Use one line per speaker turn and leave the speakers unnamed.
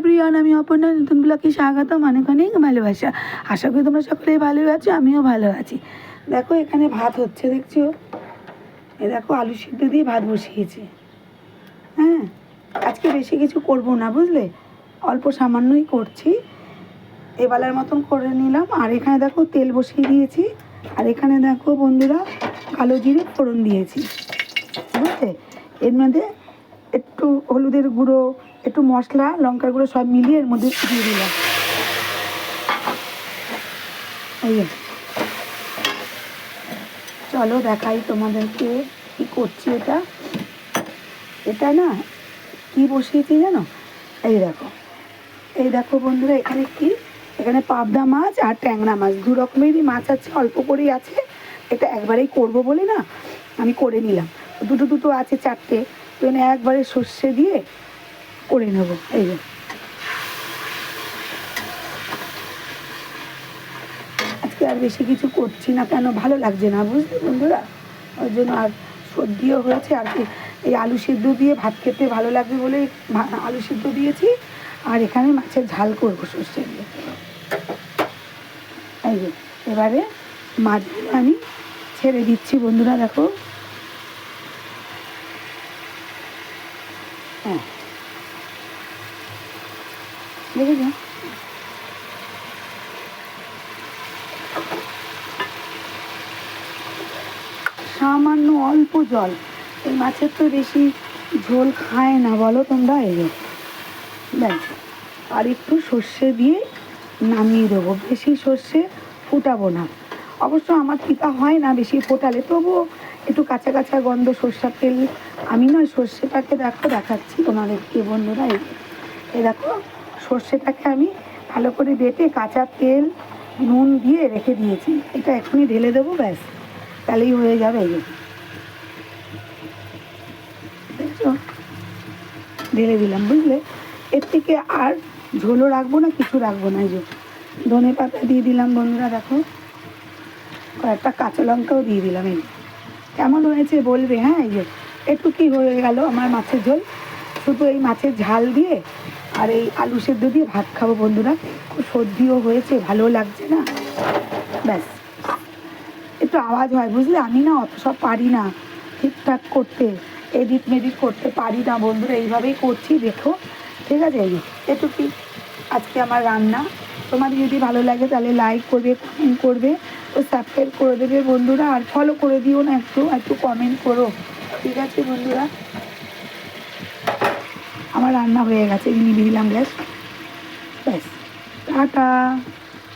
Everyone আমি অপর্ণা নতুন ব্লকে স্বাগতম অনেক অনেক ভালোবাসা। আশা করি তোমরা সকলেই ভালো আছো, আমিও ভালো আছি। দেখো, এখানে ভাত হচ্ছে, দেখছ? এ দেখো, আলু সিদ্ধ দিয়ে ভাত বসিয়েছি। হ্যাঁ আজকে বেশি কিছু করব না, বুঝলে? অল্প সামান্যই করছি। এবেলার মতন করে নিলাম। আর এখানে দেখো, তেল বসিয়ে দিয়েছি। আর এখানে দেখো, বন্ধুরা, কালো জিরে ফোড়ন দিয়েছি। বুঝলে? এর মধ্যে একটু হলুদের গুঁড়ো, একটু মশলা, লঙ্কার গুঁড়ো সব মিলিয়ে এর মধ্যে দিয়ে দিলাম। এই চলো দেখাই তোমাদেরকে কি করছি এটা। এটা না কি বসিয়েছি জানো? এই দেখো। এই দেখো বন্ধুরা, এখানে কি? এখানে পাবদা মাছ আর ট্যাংরা মাছ। দু রকমেরই মাছ আছে, অল্প করেই আছে। এটা একবারেই করব বলে না, আমি করে নিলাম। দুটো দুটো আছে, চারটে। তো একবারে সর্ষে দিয়ে করে নেব, এই যে। আজকে আর বেশি কিছু করছি না, কেন ভালো লাগছে না, বুঝলি বন্ধুরা? ওই জন্য আর সর্দিও হয়েছে, আর কি, এই আলু সিদ্ধ দিয়ে ভাত খেতে ভালো লাগবে বলে আলু সিদ্ধ দিয়েছি, আর এখানে মাছের ঝাল করব সর্ষে দিয়ে। এই যে, এবারে মাছগুলো আমি ছেড়ে দিচ্ছি, বন্ধুরা দেখো। হ্যাঁ দেখেছ? সামান্য অল্প জল। এই মাছের তো বেশি ঝোল খায় না, বলো তোমরা? যে, ব্যাস। আর একটু সর্ষে দিয়ে নামিয়ে দেবো। বেশি সর্ষে ফুটাবো না। অবশ্য আমার পিতা হয় না বেশি ফোটালে, তবুও একটু কাঁচা কাঁচা গন্ধ সর্ষার তেল। আমি নয়, সর্ষেটাকে দেখো, দেখাচ্ছি তোমাদেরকে বন্ধুরা। এই দেখো, সর্ষেটাকে আমি ভালো করে বেটে কাঁচা তেল, নুন দিয়ে রেখে দিয়েছি। এটা এখনই ঢেলে দেবো, ব্যাস। তাহলেই হয়ে যাবে এই। ঢেলে দিলাম, বুঝলে? এর থেকে আর ঝোলও রাখব না, কিছু রাখব না, এই যে। ধনে পাতা দিয়ে দিলাম, বন্ধুরা, দেখো। কয়েকটা কাঁচা লঙ্কাও দিয়ে দিলাম, এই। কেমন হয়েছে বলবে হ্যাঁ? এই যে, একটু কি হয়ে গেল আমার মাছের ঝোল? শুধু এই মাছের ঝাল দিয়ে আর এই আলু সেদ্ধ দিয়ে ভাত খাব বন্ধুরা। খুব সর্দিও হয়েছে, ভালো লাগছে না? ব্যাস। একটু আওয়াজ হয়, বুঝলে? আমি না অত সব পারি না ঠিকঠাক করতে এডিট মেডিট করতে পারি না বন্ধুরা, এইভাবেই করছি, দেখো। ঠিক আছে? এই কি আজকে আমার রান্না। তোমাদের যদি ভালো লাগে তাহলে লাইক করবে কমেন্ট করবে। সাবস্ক্রাইব করে দেবে। বন্ধুরা, আর ফলো করে দিও না একটু একটু কমেন্ট করো। ঠিক আছে, বন্ধুরা? আমার রান্না হয়ে গেছে নিবি দিলাম গ্যাস। ব্যাস, টাটা।